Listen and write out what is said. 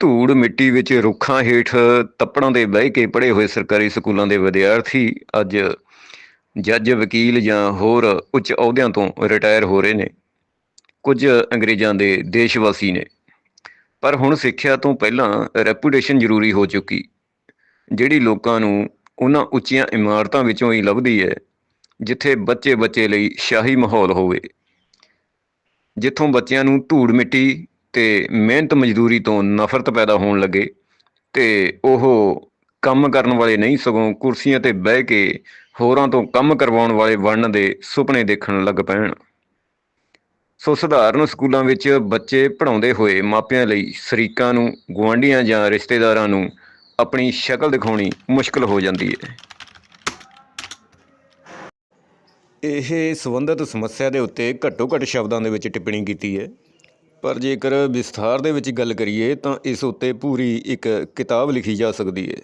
ਧੂੜ ਮਿੱਟੀ ਵਿੱਚ ਰੁੱਖਾਂ ਹੇਠ ਤੱਪੜਾਂ ਦੇ ਬਹਿ ਕੇ ਪੜ੍ਹੇ ਹੋਏ ਸਰਕਾਰੀ ਸਕੂਲਾਂ ਦੇ ਵਿਦਿਆਰਥੀ ਅੱਜ ਜੱਜ, ਵਕੀਲ ਜਾਂ ਹੋਰ ਉੱਚ ਅਹੁਦਿਆਂ ਤੋਂ ਰਿਟਾਇਰ ਹੋ ਰਹੇ ਨੇ। ਕੁਝ ਅੰਗਰੇਜ਼ਾਂ ਦੇ ਦੇਸ਼ਵਾਸੀ ਨੇ। ਪਰ ਹੁਣ ਸਿੱਖਿਆ ਤੋਂ ਪਹਿਲਾਂ ਰੈਪੂਟੇਸ਼ਨ ਜ਼ਰੂਰੀ ਹੋ ਚੁੱਕੀ, ਜਿਹੜੀ ਲੋਕਾਂ ਨੂੰ ਉਹਨਾਂ ਉੱਚੀਆਂ ਇਮਾਰਤਾਂ ਵਿੱਚੋਂ ਹੀ ਲੱਭਦੀ ਹੈ, ਜਿੱਥੇ ਬੱਚੇ ਬੱਚੇ ਲਈ ਸ਼ਾਹੀ ਮਾਹੌਲ ਹੋਵੇ। ਜਿੱਥੋਂ ਬੱਚਿਆਂ ਨੂੰ ਧੂੜ ਮਿੱਟੀ ਤੇ ਮਿਹਨਤ ਮਜ਼ਦੂਰੀ ਤੋਂ ਨਫ਼ਰਤ ਪੈਦਾ ਹੋਣ ਲੱਗੇ ਤੇ ਉਹ ਕੰਮ ਕਰਨ ਵਾਲੇ ਨਹੀਂ ਸਗੋਂ ਕੁਰਸੀਆਂ ਤੇ ਬਹਿ ਕੇ ਹੋਰਾਂ ਤੋਂ ਕੰਮ ਕਰਵਾਉਣ ਵਾਲੇ ਬਣਨ ਦੇ ਸੁਪਨੇ ਦੇਖਣ ਲੱਗ ਪੈਣ। ਸੋ ਸਧਾਰਨ ਸਕੂਲਾਂ ਵਿੱਚ ਬੱਚੇ ਪੜ੍ਹਾਉਂਦੇ ਹੋਏ ਮਾਪਿਆਂ ਲਈ ਸ਼ਰੀਕਾਂ ਨੂੰ, ਗੁਆਂਢੀਆਂ ਜਾਂ ਰਿਸ਼ਤੇਦਾਰਾਂ ਨੂੰ ਆਪਣੀ ਸ਼ਕਲ ਦਿਖਾਉਣੀ ਮੁਸ਼ਕਲ ਹੋ ਜਾਂਦੀ ਹੈ। ਇਹ ਸੰਬੰਧਿਤ ਸਮੱਸਿਆ ਦੇ ਉੱਤੇ ਘੱਟੋ ਘੱਟ ਸ਼ਬਦਾਂ ਦੇ ਵਿੱਚ ਟਿੱਪਣੀ ਕੀਤੀ ਹੈ। ਪਰ ਜੇਕਰ ਵਿਸਥਾਰ ਦੇ ਵਿੱਚ ਗੱਲ ਕਰੀਏ ਤਾਂ ਇਸ ਉੱਤੇ ਪੂਰੀ ਇੱਕ ਕਿਤਾਬ ਲਿਖੀ ਜਾ ਸਕਦੀ ਹੈ